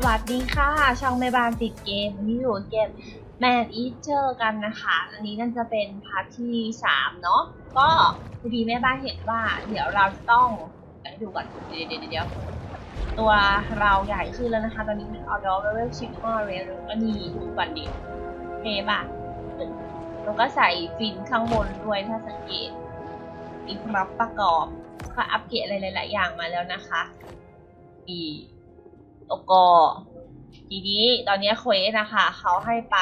สวัสดีค่ะ ช่องแม่บ้านติดเกมวันนี้อยู่เกมแมนอีเจอร์กันนะคะ อันนี้น่าจะเป็นพาร์ทที่สามเนาะก็พอดีแม่บ้านเห็นว่า เดี๋ยวเราจะต้องดูก่อนเดี๋ยวเดี๋ยวเดี๋ยวตัวเราใหญ่ขึ้นแล้วนะคะ ตอนนี้มันออดอร์เวลชิปเปอร์เรลก็นี่ดูก่อนดิเท่ป่ะแล้วก็ใส่ฟินข้างบนด้วยถ้าสังเกตอีกรับประกอบก็อัปเกรดอะไรหลาย ๆ อย่างมาแล้วนะคะอี แล้วก็ทีนี้ตอนนี้เควสนะคะเขาให้ไป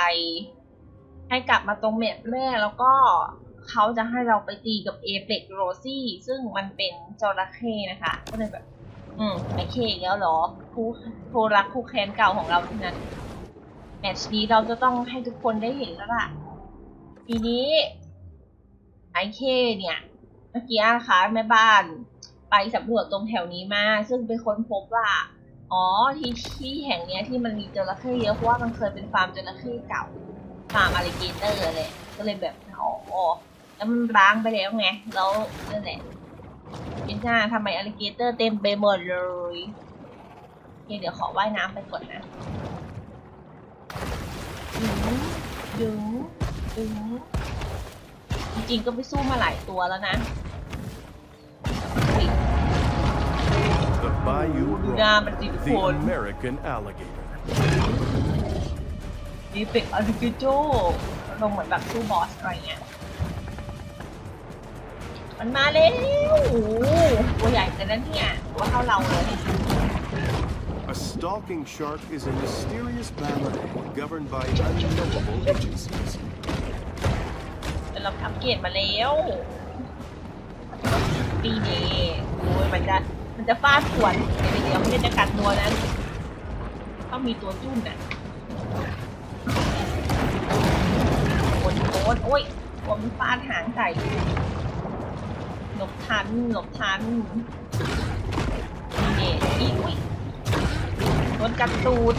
ให้กลับมาตรงแมปแรกแล้วก็เขาจะให้เราไปตีกับเอเ x กโรซี่ซึ่งมันเป็นจระเข้นะคะ ก็เลยแบบ อืมไอเคอีกแล้วเหรอคู่คู่รักคู่แค้นเก่าของเราที่นั้นแมตช์นี้เราจะต้องให้ทุกคนได้เห็นแล้วล่ะ ทีนี้ไอเคเนี่ย เมื่อกี้นะคะแม่บ้านไปสำรวจตรงแถวนี้มา ซึ่งไปค้นพบว่า อ๋อที่ที่แห่งเนี้ยที่มันมีจระเข้เยอะเพราะว่ามันเคยเป็นฟาร์มจระเข้เก่าฟาร์มอล i เกเตอร์เลยก็เลยแบบอ๋อแล้วมันร้างไปแล้วไงแล้วนั่นแหละเป็นหน้าทำไมอล i เกเตอร์เต็มไปหมดเลยโอเคเดี๋ยวขอว่ายน้ำไปก่อนนะดึงดึงดึงจริงๆก็ไปสู้มาหลายตัวแล้วนะ Bayou ดูหน้า Bronc, มันสิทุก the คน American alligator. ดีเฟกต์อาริกิโจลงเหมือนแบบสู้บอสอะไรเงี้ย มันมาแล้วโอ้โหตัวใหญ่แต่นั้นเนี่ยตัวเท่าเราเลย A stalking shark is a mysterious ballet governed by unknowable agencies. แต่เราอัปเกรดมาแล้วปีนี้โอ้ยมันจะ มันจะฟาดสวนไม่เดี๋ยวไม่ได้จะกัดตัวนะต้องมีตัวจุ้นอะโอนโอนโอ้ยตัวมันฟาดหางใส่หลบทันหลบทันนี่อีกอุ้ยโดนกัดตูด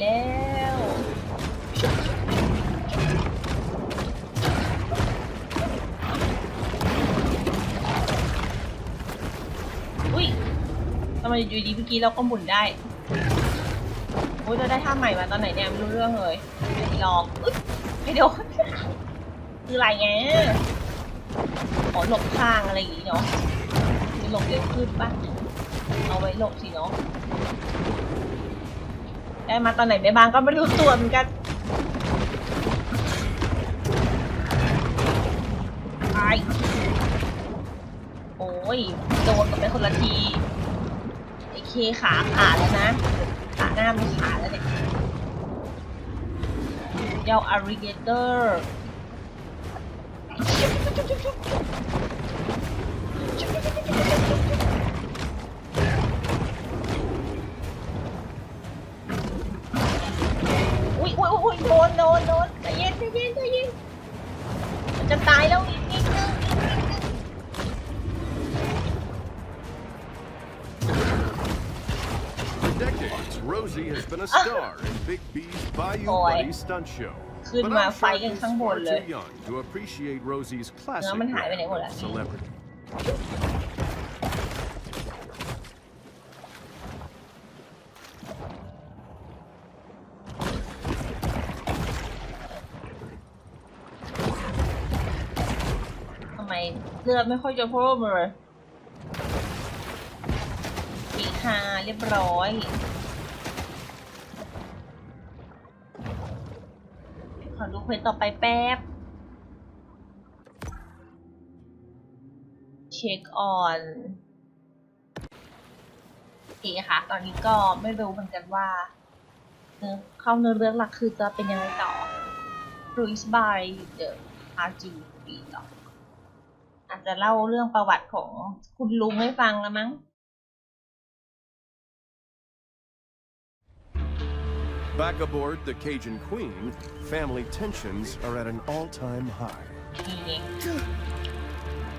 แล้ว อุ้ยทำไมอยู่ดีเมื่อกี้เราก็หมุนได้อุ้ยเราได้ท่าใหม่มาตอนไหนเนี่ยไม่รู้เรื่องเลยไม่ลองอุ๊ยไม่เดี๋ยวคืออะไรไงอ๋อหลบข้างอะไรอย่างงี้เนาะคือหลบเร็วขึ้นปะเอาไว้หลบสิเนาะ ได้มาตอนไหนไม่บางก็ไม่รู้ตัวเหมือนกันไอโอ้ยโดนกันไปคนละทีไอเคขาขาดแล้วนะ ขาหน้ามันขาดแล้วเนี่ยเจ้าอาริเกเตอร์อุ้ย โดนโดนโดนใจเย็นใจเย็นใจเย็นมันจะตายแล้วอีกนิดนึงอีกนิดนึง For decades, Rosie has been a star in Big B's Bayou Boy. Buddy stunt show. ขึ้น But มา our ไฟ shark กัน is ข้างบน far เลย too young to appreciate Rosie's classic มันหายไปไหนหมด brand อะ of celebrity. ลือดไม่ค่อยจะเพิ่มเลยสีคาเรียบร้อยขอดูเควสต่อไปแป๊บ เช็คออนโอเคค่ะ ตอนนี้ก็ไม่รู้เหมือนกันว่าเนื้อเข้าเนื้อเรื่องหลักคือจะเป็นยังไงต่อ Ruiz by the RG ปีต่อ จจะเล่าเรื่องประวัติของคุณลุงให้ฟังแล้วมั้ง Back aboard the Cajun Queen, family tensions are at an all-time high. นี่ไง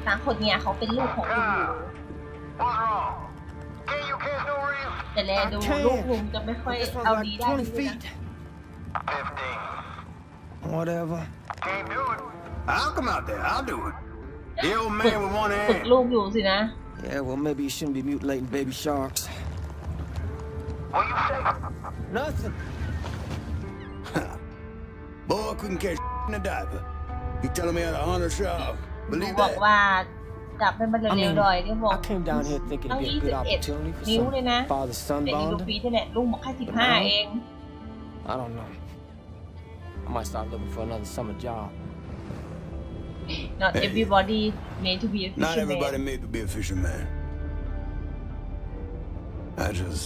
สามคนเนี่ยเขาเป็นลูกของคุณลุง What's wrong? Can you catch no real? แต่แลดูลูกลุงจะไม่ค่อย This one's เอา like ดีได้20เลยนะ feet. Whatever. Can't do it. I'll come out there. I'll do it. The old ฝึก man with one ฝึก hand. ลูกอยู่สินะ Yeah, well, maybe you shouldn't be mutilating baby sharks. What you say? Nothing. Boy couldn't catch in a diaper. You telling me how to hunt a shark? ลุง Believe บอก that? ว่าจับให้มัน I เร็ว mean, ๆหน่อยที่บอก I came down here thinking ต้อง it'd be a good 21 opportunity for นิ้ว some เลยนะ father-son เด็กอีลู bonding. ฟีนี่แหละลุงบอกแค่สิบห้าเอง I don't know. I might start looking for another summer job. Not Hey. everybody made to be a Not everybody fisherman made to be a fisherman. I just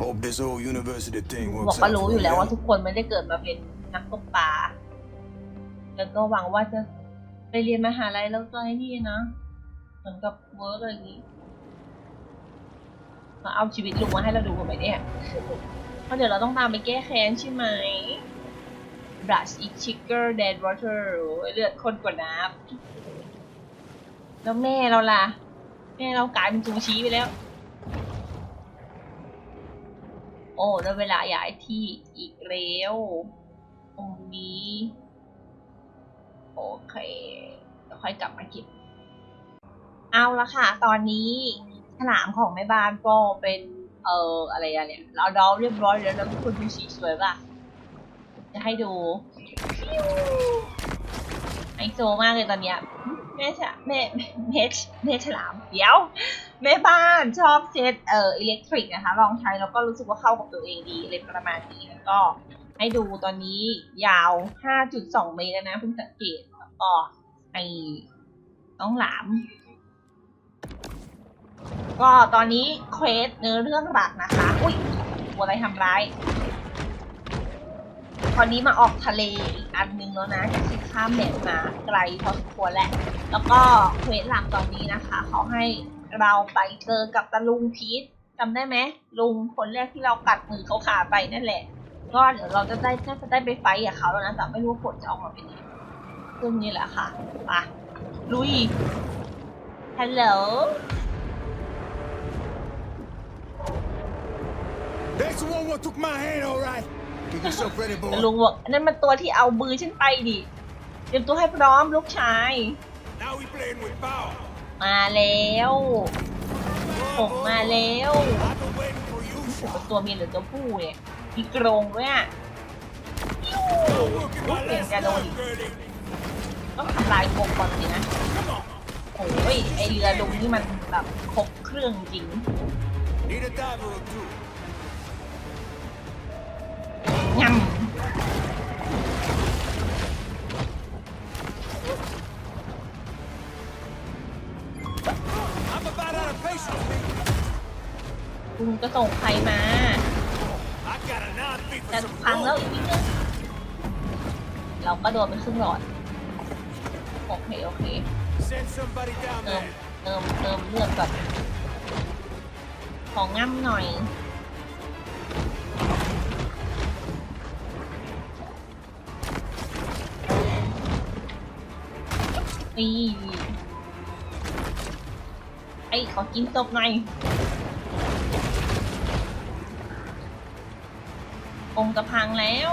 hope this whole university thing บอก works ก็ out รู้ for อยู่ me. แล้วว่า yeah? ทุกคนไม่ได้เกิดมาเป็นนักตกปลาแล้วก็หวังว่าจะไปเรียนมหาลัยแล้วก็ไอ้นี่นะเหมือนกับเวิร์กอะไรอย่างนี้มาเอาชีวิตลุงมาให้เราดูกันไหมเนี่ยเพราะเดี๋ยวเราต้องตามไปแก้แค้นใช่ไหม brush it chicker dead water โอ้ยเลือดข้นกว่าน้ำแล้วแม่เราล่ะ แม่เรากลายเป็นซูชิไปแล้ว โอ้ได้เวลาย้ายที่อีกแล้วตรงนี้ โอเคเดี๋ยวค่อยกลับมาเก็บเอาละค่ะ ตอนนี้ฉลามของแม่บ้านก็เป็น เอ่ออะไรอะเนี่ย เราดอเรียบร้อยแล้วแล้วทุกคนดูสีสวยป่ะ จะให้ดูไฮโซมากเลยตอนเนี้ยแม่ฉะแม่แม่แม่ฉลาม เดี๋ยว แม่บ้านชอบเซตเอ่ออิเล็กทริกนะคะ ลองใช้แล้วก็รู้สึกว่าเข้ากับตัวเองดีอะไรประมาณนี้แล้วก็ให้ดูตอนนี้ยาว 5.2 เมตรแล้วนะเพิ่งสังเกตแล้วก็ไอ้น้องหลาม ก็ตอนนี้เควสเนื้อเรื่องหลักนะคะ อุ้ยตัวอะไรทำร้าย ตอนนี้มาออกทะเลอีกอันนึงแล้วนะจากที่ข้ามแดนมาไกลพอสมควรแหละ แล้วก็เควสหลักตอนนี้นะคะเขาให้เราไปเจอกับตาลุงพีทจำได้ไหมลุงคนแรกที่เรากัดมือเขาขาดไปนั่นแหละ ก็เดี๋ยวเราจะได้น่าจะได้ไปไฟกับเขาแล้วนะแต่ไม่รู้ผลจะออกมาเป็นยังไงซึ่งนี่แหละค่ะไปลุยฮัลโหล That's the one what took my hand, all right. Get yourself ready, แต่ boy. ลุงบอกนั่นมันตัวที่เอามือฉันไปดิเตรียมตัวให้พร้อมลูกชาย Now we playing with power. มาแล้วผมมาแล้ว I've been waiting for you, ผมเป็นตัวเมียหรือตัวผู้เนี่ยมีกรงด้วยอะ Working my Okay, last got nerve, on. Gertie. ต้องทำลายกรงก่อนสินะ Come on. โอ้ยไอเรือลุงนี่มันแบบครบเครื่องจริง Need a diver or two. ง ส่งใครมา I got a nine feet จะ for some พังแล้ว gold. อีกนิดนึงเราก็โดนไปครึ่งหลอดโอเคโอเค Send somebody down เติม there. เติมเติมเลือดก่อนของง่ำหน่อยนี่ไอ้ขอกินตบหน่อย จะพังแล้ว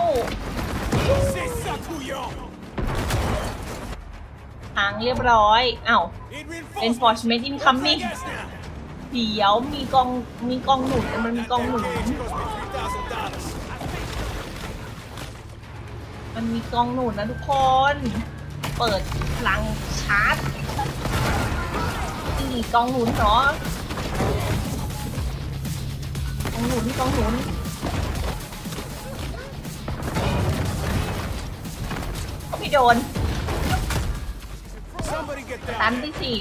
พังเรียบร้อยเอ้า Need Reinforcement incoming. What's my gas now? เดี๋ยวมีกองมีกองหนุนมันมีกองหนุนมันมีกองหนุนนะทุกคน เปิดพลังชาร์จนี่กองหนุนเหรอกองหนุนกองหนุน โดน Somebody get ตัน down ที่สี่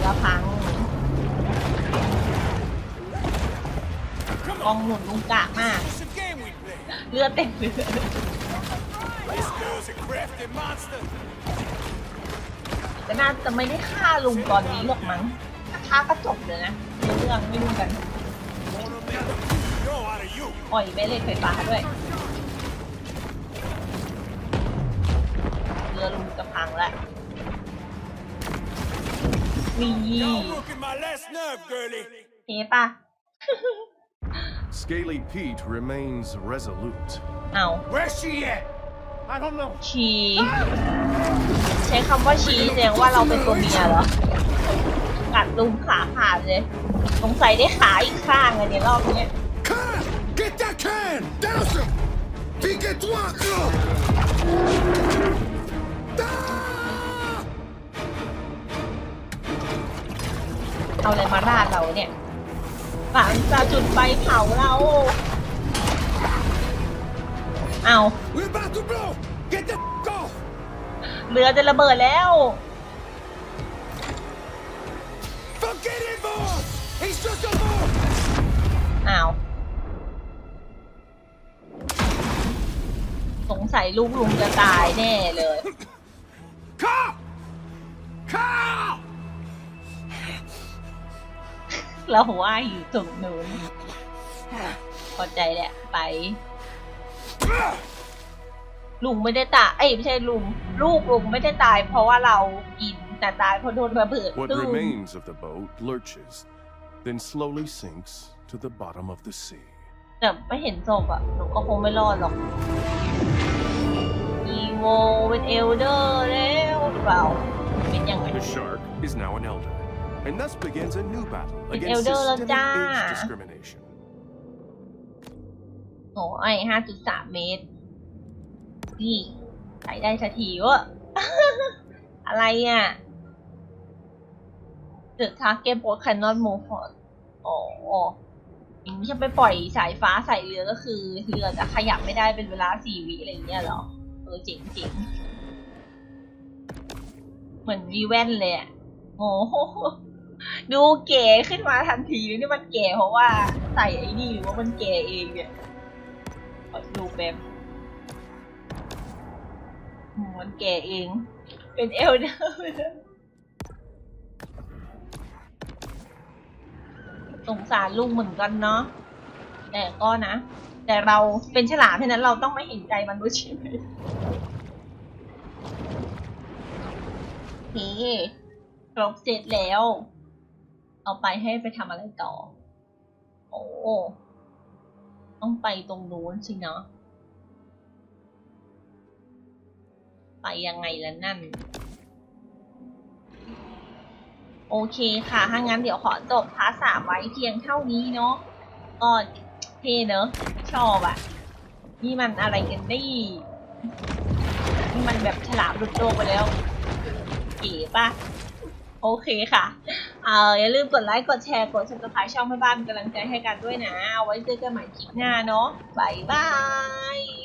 แล้วพัง Come กอง on. หนุนลุงกะมาก It's a game we play. เลือดเต็มเลย This girl's a crafty monster. แต่น่าจะไม่ได้ฆ่าลุงตอนนี้หรอกมั้งถ้าฆ่าก็จบเลยนะเรื่องไม่รู้กัน Wanna make a yo out of you. ปล่อยแม่เหล็กไฟฟ้าด้วยเรือลุงจะพังแล้วนี่ Y'all working my last nerve, girlie. เฮ้ปะ Scaly Pete remains resolute. เอา Where's she at? I don't know. ชีใช้คำว่าชี้แสดงว่าเราเป็นตัวเมียเหรอ กัดลุงขาขาดเลย สงสัยได้ขาอีกข้างอะเนี่ยรอบเนี้ย Can! Get that can! Douse him! Pique-toi! Ah! เอาอะไรมาราดเราเนี่ยปางจะจุดไฟเผาเรา เอา We're about to blow! Get the off! เรือจะระเบิดแล้ว Forget it, boss! He's just a boss! อ้าว สงสัยลูกลุงจะตายแน่เลย Cop! Cop! เราว่าอยู่ตรงนู้นพอใจแหละไป ลุงไม่ได้ตาย เอ้ยไม่ใช่ลุง ลูกลุงไม่ได้ตาย เพราะว่าเรากินแต่ตายเพราะโดนระเบิด What ตู้ม remains of the boat lurches, then slowly sinks to the bottom of the sea. แต่ไม่เห็นศพอะหนูก็คงไม่รอดหรอกอี โวเป็นเอลเดอร์แล้วหรือเปล่าเป็นยังไง The shark is now an elder, and thus begins a new battle An against elder lang systemic da. age discrimination. โอ้ไอห้าจุดสามเมตร นี่ใช้ได้สักทีวะ อะไรอะ The target boat cannot move forward อ๋ออย่างนี้ถ้าไปปล่อยสายฟ้าใส่เรือก็คือ เรือจะขยับไม่ได้เป็นเวลาสี่วิอะไรอย่างเงี้ยเหรอเออเจ๋งเจ๋งเหมือนวีแว่นเลยอะโอ้โหดูเก๋ขึ้นมาทันทีเลยนี่มันเก๋เพราะว่าใส่ไอ้นี่หรือว่ามันเก๋เองเนี่ยดูแป๊บมมันเก๋เอง เป็นเอลเดอร์สงสารลุงเหมือนกันเนาะแต่ก็นะ แต่เราเป็นฉลามเพราะนั้นเราต้องไม่เห็นใจมันด้วยใช่ไหมเฮ้ครบเสร็จแล้ว เอาไปให้ไปทำอะไรต่อ โอ้ ต้องไปตรงนู้นสิเนาะไปยังไงล่ะนั่น โอเคค่ะ ถ้างั้นเดี๋ยวขอจบพาร์ทสามไว้เพียงเท่านี้เนาะก็ ท่เนอะชอบอะนี่มันอะไรกันนี่นี่มันแบบฉลามหลุดโลกไปแล้วเก๋ปะโอเคค่ะเอออย่าลืมกดไลค์ กดแชร์ กด subscribe ช่องแม่บ้านเป็นกำลังใจให้กันด้วยนะ เอาไว้เจอกันใหม่คลิปหน้าเนาะบายบาย